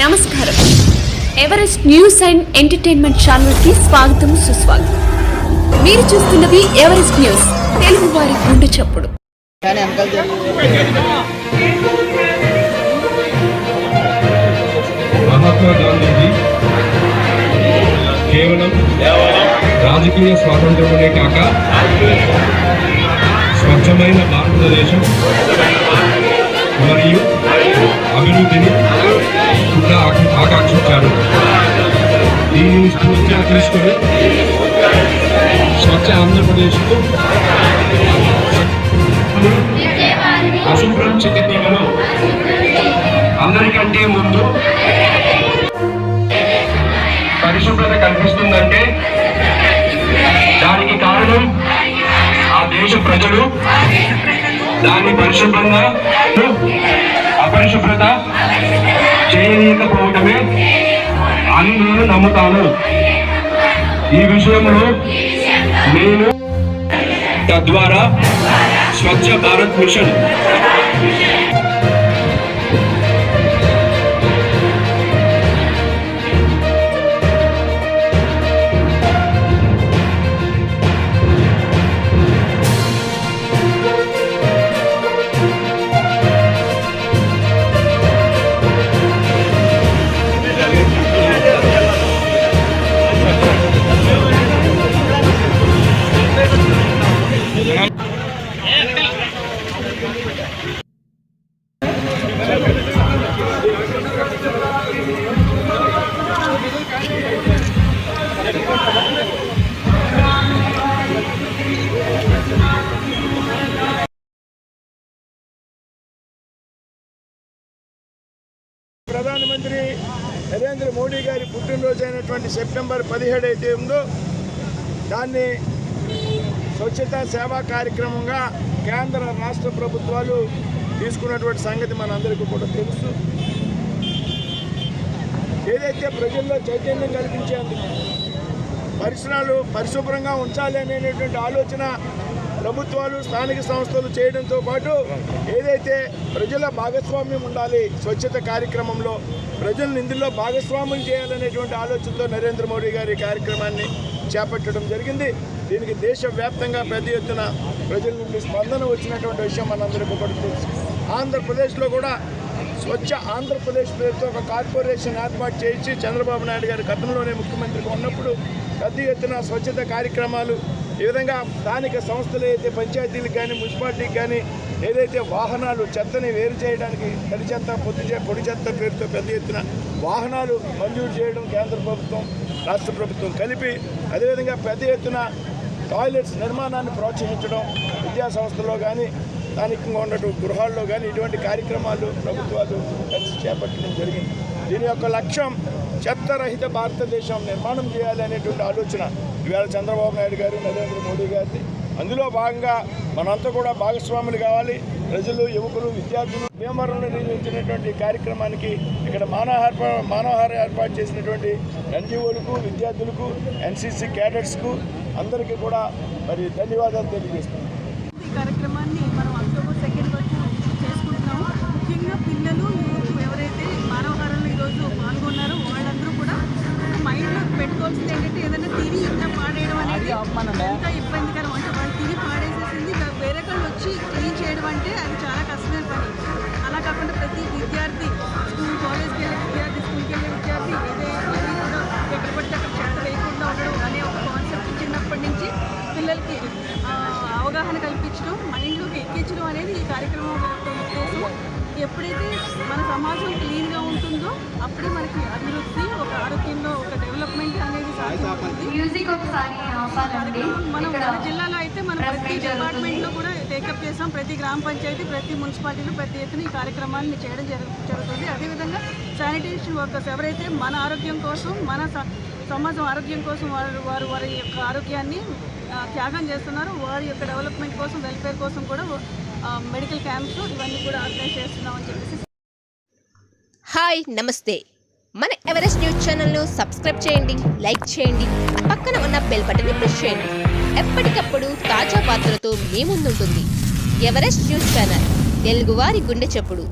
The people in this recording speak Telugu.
నమస్కారం. ఎవరెస్ట్ న్యూస్ అండ్ ఎంటర్టైన్మెంట్ ఛానల్కి స్వాగతం సుస్వాగతం. మీరు చూస్తున్నది ఎవరెస్ట్ న్యూస్ తెలుగు వారి గుండె చప్పుడు. మహాత్మా గాంధీజీ కేవలం రాజకీయ స్వాతంత్రమే కాక స్వచ్ఛమైన భారతదేశం మరియు అభివృద్ధిని ఆకాంక్షించారు దీనిని స్ఫూర్తిగా తీసుకొని స్వచ్ఛ ఆంధ్రప్రదేశ్కు అశుభ్రం చికిత్సలో అందరికంటే ముందు పరిశుభ్రత కనిపిస్తుందంటే దానికి కారణం ఆ దేశ ప్రజలు. దాన్ని పరిశుభ్రంగా అపరిశుభ్రత చేయలేకపోవటమే అని నేను నమ్ముతాను. ఈ విషయంలో నేను తద్వారా స్వచ్ఛ భారత్ మిషన్ ప్రధానమంత్రి నరేంద్ర మోడీ గారి పుట్టినరోజు అయినటువంటి సెప్టెంబర్ పదిహేడు అయితే ఉందో దాన్ని స్వచ్ఛతా సేవా కార్యక్రమంగా కేంద్ర రాష్ట్ర ప్రభుత్వాలు తీసుకున్నటువంటి సంగతి మనందరికీ కూడా తెలుసు. ఏదైతే ప్రజల్లో చైతన్యం కల్పించేందుకు పరిసరాలు పరిశుభ్రంగా ఉంచాలి అనేటువంటి ఆలోచన ప్రభుత్వాలు స్థానిక సంస్థలు చేయడంతో పాటు ఏదైతే ప్రజల భాగస్వామ్యం ఉండాలి స్వచ్ఛత కార్యక్రమంలో ప్రజలను ఇందులో భాగస్వామ్యం చేయాలనేటువంటి ఆలోచనతో నరేంద్ర మోడీ గారి కార్యక్రమాన్ని చేపట్టడం జరిగింది. దీనికి దేశవ్యాప్తంగా పెద్ద ఎత్తున ప్రజల నుండి స్పందన వచ్చినటువంటి విషయం మనందరికీ ఒకటి తెలుసు. ఆంధ్రప్రదేశ్లో కూడా స్వచ్ఛ ఆంధ్రప్రదేశ్ పేరుతో ఒక కార్పొరేషన్ ఏర్పాటు చేయించి చంద్రబాబు నాయుడు గారు గతంలోనే ముఖ్యమంత్రిగా ఉన్నప్పుడు పెద్ద ఎత్తున స్వచ్ఛత కార్యక్రమాలు ఈ విధంగా స్థానిక సంస్థలు అయితే పంచాయతీలకు కానీ మున్సిపాలిటీకి కానీ ఏదైతే వాహనాలు చెత్తని వేరు చేయడానికి తడి చెత్త పొద్దు పొడి చెత్త పేరుతో పెద్ద ఎత్తున వాహనాలు మంజూరు చేయడం కేంద్ర ప్రభుత్వం రాష్ట్ర ప్రభుత్వం కలిపి అదేవిధంగా పెద్ద ఎత్తున టాయిలెట్స్ నిర్మాణాన్ని ప్రోత్సహించడం విద్యాసంస్థలో కానీ స్థానికంగా ఉన్నటువంటి గృహాల్లో కానీ ఇటువంటి కార్యక్రమాలు ప్రభుత్వాలు కలిసి చేపట్టడం జరిగింది. దీని యొక్క లక్ష్యం చెత్తరహిత భారతదేశం నిర్మాణం చేయాలనేటువంటి ఆలోచన ఇవాళ చంద్రబాబు నాయుడు గారు నరేంద్ర మోడీ గారిది. అందులో భాగంగా మనంతా కూడా భాగస్వాములు కావాలి. ప్రజలు యువకులు విద్యార్థులు భీమవరంలో నిర్వహించినటువంటి కార్యక్రమానికి ఇక్కడ మానవహార మానవహార ఏర్పాటు చేసినటువంటి ఎన్జిఓలకు విద్యార్థులకు ఎన్సీసీ క్యాడెట్స్కు అందరికీ కూడా మరి ధన్యవాదాలు తెలియజేస్తున్నాను ఈ కార్యక్రమాన్ని మనం అక్టోబర్ సెకండ్ వరకు చేసుకుంటున్నాము. ముఖ్యంగా పిల్లలు అంటే అది చాలా కష్టమైన పని. అలా కాకుండా ప్రతి విద్యార్థి స్కూల్ కాలేజ్కి వెళ్ళే విద్యార్థి స్కూల్కి వెళ్ళే విద్యార్థి ఇదే కూడా ఎక్కడ పడితే అక్కడ చేత వేయకుండా ఉండడం అనే ఒక కాన్సెప్ట్ చిన్నప్పటి నుంచి పిల్లలకి అవగాహన కల్పించడం మైండ్లోకి ఎక్కించడం అనేది ఈ కార్యక్రమం కోసం ఉద్దేశం. ఎప్పుడైతే మన సమాజం క్లీన్గా ఉంటుందో అప్పుడే మనకి అభివృద్ధి ఒక ఆరోగ్యంలో ఒక డెవలప్మెంట్ అనేది సాధ్యమవుతుంది. మనం మన జిల్లాలో అయితే మనం ప్రతి డిపార్ట్మెంట్లో కూడా టేకప్ చేసాం ప్రతి గ్రామ పంచాయతీ ప్రతి మున్సిపాలిటీలో ప్రతి ఎత్తున ఈ కార్యక్రమాన్ని చేయడం జరుగు జరుగుతుంది. అదేవిధంగా శానిటేషన్ వర్కర్స్ ఎవరైతే మన ఆరోగ్యం కోసం మన సమాజం ఆరోగ్యం కోసం వారు వారు వారి యొక్క ఆరోగ్యాన్ని త్యాగం చేస్తున్నారు వారి యొక్క డెవలప్మెంట్ కోసం వెల్ఫేర్ కోసం కూడా Um, మెడికల్ క్యాంప్స్ ఇవన్నీ కూడా ఆర్గనైజ్ చేస్తున్నామని చెప్పేసి హాయ్ నమస్తే. మన ఎవరెస్ట్ న్యూస్ ఛానల్ను సబ్స్క్రైబ్ చేయండి లైక్ చేయండి పక్కన ఉన్న బెల్ బటన్ని ప్రెస్ చేయండి. ఎప్పటికప్పుడు తాజా వార్తలతో మీ ముందుంటుంది ఎవరెస్ట్ న్యూస్ ఛానల్ తెలుగువారి గుండె చెప్పుడు.